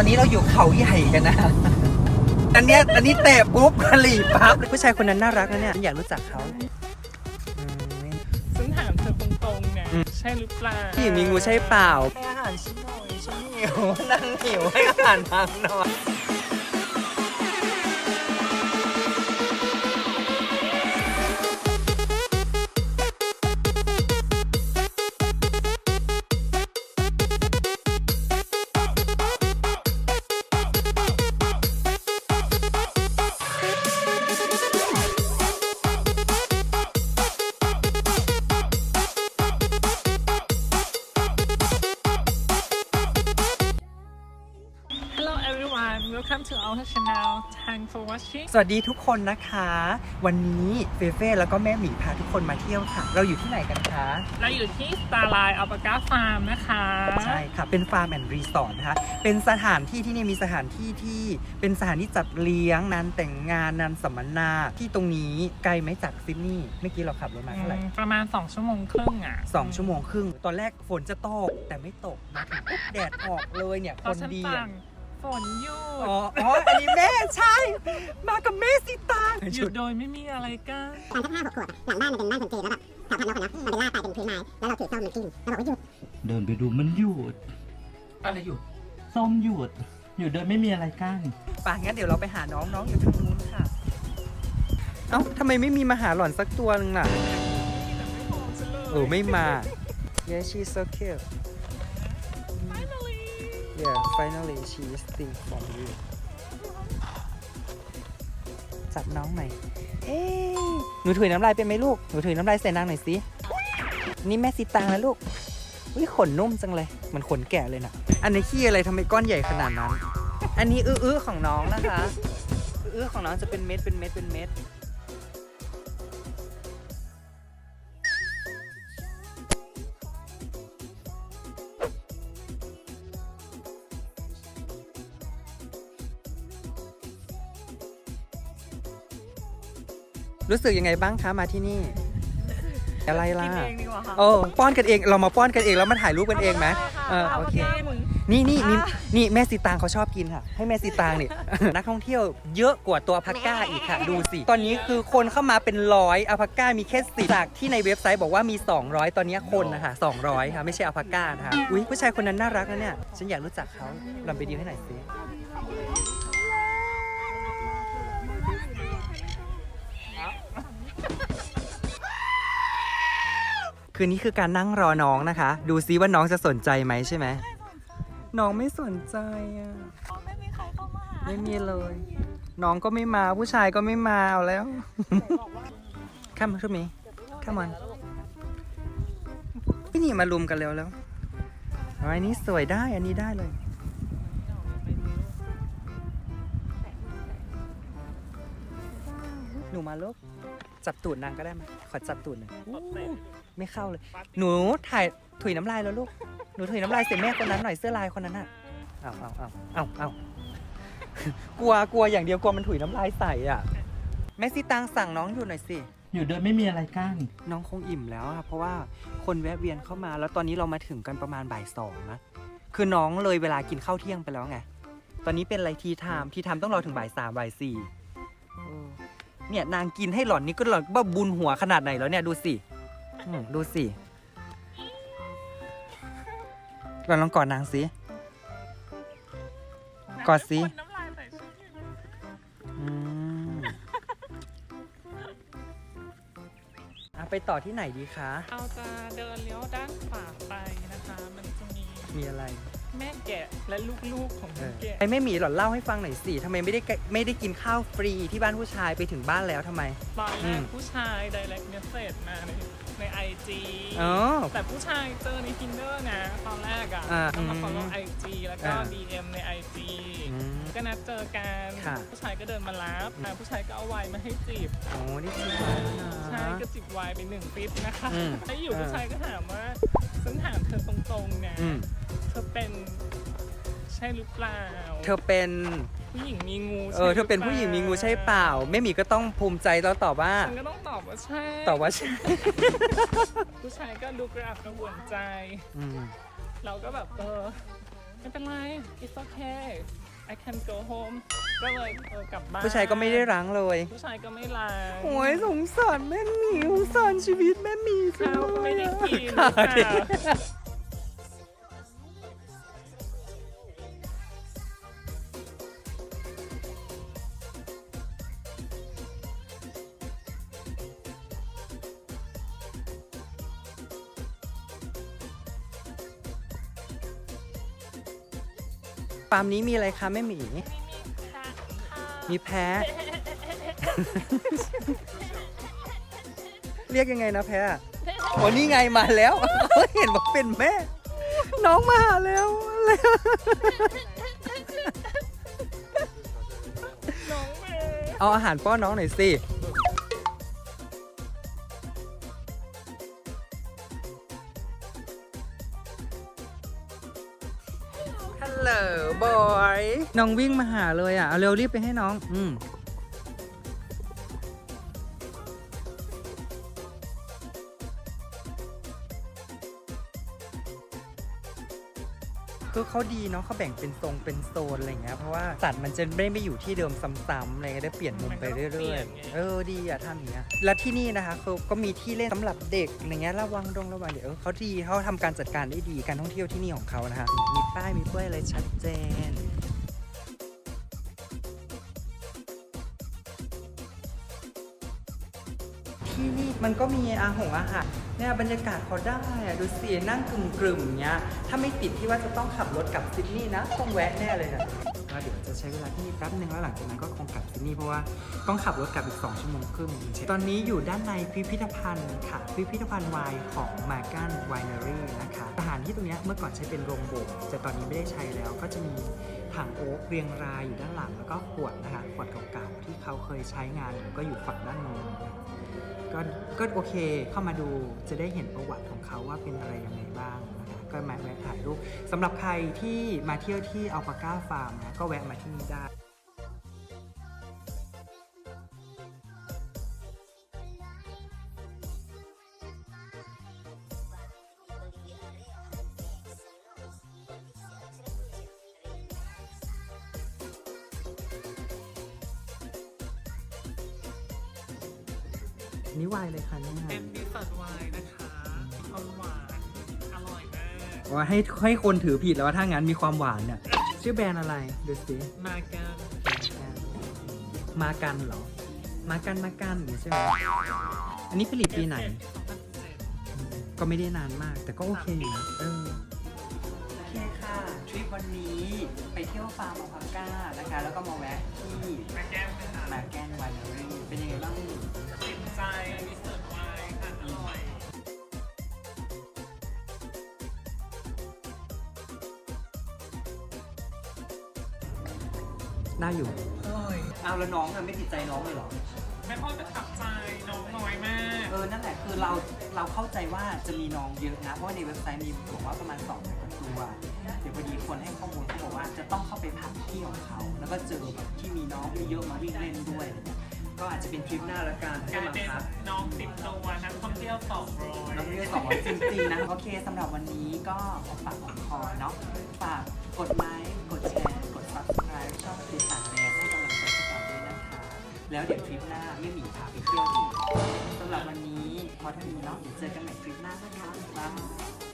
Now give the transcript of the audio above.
อนนี้เราอยู่เขาใหญ่กันนะ อันเนี้ยอันนี้เตะปุ๊บกะหรี่ปั๊บผู้ชายคนนั้นน่ารักนะเนี่ยฉันอยากรู้จักเขาอืมฉันถามเธอตรงๆนะอืมใช่หรือเปล่าพี่มีงูใช่เปล่า ให้อาหารฉันหน่อยฉันหิวนั่งหิวให้อาหารนางหน่อย welcome to our channel thanks for watching สวัสดีทุกคนนะคะ วันนี้เฟเฟ่แล้วก็แม่หมีพาทุกคนมาเที่ยวค่ะ เราอยู่ที่ไหนกันคะ เราอยู่ที่ Starline Alpaca Farm นะคะ ใช่ค่ะ เป็นฟาร์มแอนด์รีสอร์ทนะคะ เป็นสถานที่ที่นี่มีสถานที่ที่เป็นสถานที่จัดเลี้ยง นานแต่งงาน นานสัมมนา ที่ตรงนี้ไกลไหมจากซิดนีย์ เมื่อกี้เราขับรถมาเท่าไหร่อืมประมาณ 2 ชั่วโมงครึ่งอะสองชั่วโมงครึ่ง ตอนแรกฝนจะตกแต่ไม่ตกมาถึงปุ๊บแดดออกเลยเนี่ยเพคราะนฉันดีฟัอะง ฝนหยุดอ๋ออ๋ออันนี้แม่ใช่ มากับแม่สิตางหยุดโดยไม่มีอะไรกั้นตอนสักห้าหกขวบอะหลังบ้านมันเป็นบ้านคนจีนแล้วแบบแถวพันนกอะนะมันเป็นลาดไปเป็นพื้นไม้แล้วเราถือส้มมันกิ้งแล้วบอกว่าหยุดเดินไปดูมันหยุดอะไรอยู่ส้มหยุดหยุดโดยไม่มีอะไรกั้นป่ะงั้นเดี๋ยวเราไปหาน้องน้องอยู่ทางนู้นค่ะเอ้าทำไมไม่มีมาหาหล่อนสักตัวนึงล่ะเออไม่มา Yeah she's so cute Yeah finally she is think from you จับน้องหน่อยเอ๊หนูถุยน้ำลายเป็นไหมลูก หนูถุยน้ำลายใส่นางหน่อยสิ นี่แม่สีตางนะลูกวิขนนุ่มจังเลย มันขนแกะเลยนะอันนี้ขี้อะไรทำไมก้อนใหญ่ขนาดนั้น อันนี้อื้อๆของน้องนะคะ อื้อๆของน้องจะเป็นเม็ดเป็นเม็ดเป็นเม็ด รู้สึกยังไงบ้างคะมาที่นี่ อะไรล่ะกินเองดีกว่าค่ะ โอ้ป้อนกันเองเรามาป้อนกันเองแล้วมาถ่ายรูปกันเองไหมเออโอเค นี่นี่นี่นี่แม่สีตางเขาชอบกินค่ะ ให้แม่สีตางนี่ นักท่องเที่ยวเยอะกว่าตัวพักก้าอีกค่ะ ดูสิ ตอนนี้คือคนเข้ามาเป็นร้อยอัลพาก้ามีแค่สิจากที่ในเว็บไซต์บอกว่ามี 200 ตอนนี้คนนะคะ200 ค่ะ ไม่ใช่อัลพาก้านะคะอุ้ยผู้ชายคนนั้นน่ารักนะเนี่ย ฉันอยากรู้จักเขาลองไปดีลให้หน่อยสิ คืนนี้คือการนั่งรอน้องนะคะ ดูซิว่าน้องจะสนใจไหมใช่ไหม น้องไม่สนใจอะ ไม่มีใครเข้ามาหาไม่มีเลย น้องก็ไม่มาผู้ชายก็ไม่มาเอาแล้วข้ามทุกมีข้ามันนี่นี่มารุมกันแล้วแล้วเอาอันนี้สวยได้อันนี้ได้เลย หนูมาลูก จับตูดนางก็ได้ไหมขอจับตูดหน่อยอู้ไม่เข้าเลย หนูถ่ายถุยน้ำลายแล้วลูก หนูถุยน้ำลายเสร็จแม่คนนั้นหน่อยเสื้อลายคนนั้นอะเอาเอาเอาเอาเอากลัวกลัวอย่างเดียวกลัวมันถุยน้ำลายใส่อะ แม่สิตังสั่งน้องอยู่หน่อยสิหยุดโดยไม่มีอะไรกั้นน้องคงอิ่มแล้วอะเพราะว่าคนแวะเวียนเข้ามา แล้วตอนนี้เรามาถึงกันประมาณบ่ายสองนะคือน้องเลยเวลากินข้าวเที่ยงไปแล้วไง ตอนนี้เป็นอะไรทีไทม์ทีไทม์ต้องรอถึงบ่ายสามบ่ายสี่เออ เนี่ยนางกินให้หล่อนนี่ก็หล่อนบ้าบุญหัวขนาดไหนแล้วเนี่ยดูสิอืมดูสิหล่อนลองกอดนางสิ กอดสิคนน้ำลายใส่ชุดอยู่นะอืมอะไปต่อที่ไหนดีคะ เราจะเดินเลี้ยวด้านขวาไปนะคะ มันจะมีมีอะไร แม่แกะและลูกๆของเอแม่อแกะไอ้แม่หมีหล่อนเล่าให้ฟังหน่อยสิทำไมไม่ได้กไม่ได้กินข้าวฟรีที่บ้านผู้ชายไปถึงบ้านแล้วทำไม ตอนอืแรกมผู้ชาย direct message มาในในไอจีอ๋อ แต่ผู้ชายเจอใน Tinder นะ ตอนแรกอะอ่าก็มาอืม follow IG แล้วก็ อ่า DM ใน IG อืมก็นัดเจอกันค่ะ ผู้ชายก็เดินมารับอ่าผู้ชายก็เอาไวน์มาให้จีบ โอ้นี่ชิมากนะ ใช่ก็จิบไวน์ไปหนึ่งปิ๊บนะคะอืมแล้วอยู่อ่า ผู้ชายก็ถามว่าฉันถามเธอตรงๆนะ อืม เธอเป็น ใช่หรือเปล่าเธอเป็น ผู้หญิงมีงูเออ เธอเป็นผู้หญิงมีงูใช่เปล่า แม่หมีก็ต้องภูมิใจแล้วตอบว่า ฉันก็ต้องตอบว่าใช่ตอบว่าใช่ผู้ชายก็ดูกระอักกระอ่วนใจ อืมเราก็แบบเออไม่เป็นไร it's okay I can go home ก็เลยเออกลับบ้านผู้ชายก็ไม่ได้รั้งเลย ผู้ชายก็ไม่ลาโอ้ยสงสารแม่หมีสงสารชีวิตแม่หมีจังข้าวก็ไม่ได้กินค่ะ ค่ะ ฟาร์มนี้มีอะไรคะแม่หมี มีแพ้เรียกยังไงนะแพ้โอ้นี่ไงมาแล้ว เห็นว่าเป็นแม่ น้องมาหาแล้วแล้วน้องเมย์เอาอาหารป้อนน้องหน่อยสิ ฮัลโหลบอย น้องวิ่งมาหาเลยอะ เอาเร็วรีบไปให้น้อง อืม คือเขาดีเนาะเขาแบ่งเป็นทรงเป็นโซนอะไรเงี้ยเพราะว่าสัตว์มันจะไม่ไม่อยู่ที่เดิมซ้ำๆอะไรเงี้ยได้เปลี่ยนมุมไปเรื่อยๆเออดีอะทำอย่างเงี้ยแล้วที่นี่นะคะเขาก็มีที่เล่นสำหรับเด็กอะไรเงี้ยระวังดงระวังเดี๋ยวเออเขาดีเขาทำการจัดการได้ดีการท่องเที่ยวที่นี่ของเขานะคะมีป้ายมีเป้ยอะไรชัดเจนที่นี่มันก็มีอาหงอาหาร เนี่ยบรรยากาศเขาได้อะดูสินั่งกลุ่มกลุ่มๆเงี้ยถ้าไม่ติดที่ว่าจะต้องขับรถกลับซิดนีย์นะคงแวะแน่เลยนะแล้วเดี๋ยวจะใช้เวลาที่นี่แป๊บนึงแล้วหลังจากนั้นก็คงกลับซิดนีย์เพราะว่าต้องขับรถกลับอีก 2 ชั่วโมงครึ่งตอนนี้อยู่ด้านในพิพิธภัณฑ์ค่ะ พิพิธภัณฑ์ไวน์ของมาร์กันไวนารีนะคะสถานที่ตรงเนี้ยเมื่อก่อนใช้เป็นโรงบ่มแต่ตอนนี้ไม่ได้ใช้แล้วก็จะมีถังโอ๊กเรียงรายอยู่ด้านหลังแล้วก็ขวดนะคะขวดเก่าๆที่เขาเคยใช้งานอยู่ก็อยู่ฝั่งด้านโน้น ก็ก็โอเคเข้ามาดูจะได้เห็นประวัติของเขาว่าเป็นอะไรยังไงบ้างนะคะก็มาแวะถ่ายรูปสำหรับใครที่มาเที่ยวที่อัลปาก้าฟาร์มนะก็แวะมาที่นี่ได้ นี่วายเลยค่ะเนี่ยเป็นดิสร์ทไวน์นะคะความหวานอร่อยมากว่าให้ให้คนถือผิดแล้วว่าถ้างั้นมีความหวานเนี่ยชื่อแบรนด์อะไรดูสิมากันมากันเหรอ มากันมากันอย่างนี้ใช่ไหมอันนี้ผลิตปีไหน2017ก็ไม่ได้นานมาก แต่ก็โอเคอยู่นะเออโอเคค่ะทริปวันนี้ไปเที่ยวฟาร์มอัลพาก้านะคะ แล้วก็มาแวะที่ น่าอยู่ อร่อยเอาแล้วน้องอะไม่ติดใจน้องเลยเหรอ แม่พ่อประทับใจน้องน้อยมาก เออ นั่นแหละ คือเรา เราเข้าใจว่าจะมีน้องเยอะนะ เพราะว่าในเว็บไซต์มีบอกว่าประมาณ2องพันตัว เดี๋ยวพอดีคนให้ข้อมูลเขาบอกว่าจะต้องเข้าไปพักที่ของเขา แล้วก็เจอแบบที่มีน้องเยอะๆมาวิ่งเล่นด้วยก็อาจจะเป็นทริปหน้าละกันกให้ลายมาเป็นพัก น้องติดตัวนักท่องเที่ยวสองร้อย เราเรียกสองวันจริงๆนะ โอเคสำหรับวันนี้ก็ขอฝากของคอเนาะฝากกดไลค์กดแชร์ กด subscribe ช่ อบคือสารแดงให้กำลังใจพวกเราด้วยนะคะ แล้วเดี๋ยวทริปหน้าไม่หมีพาไปเที่ยวอีกสำหรับวันนี้พอเท่านี้เนาะเดี๋ยวเจอกันใหม่ทริปหน้านะคะบ๊ายบาย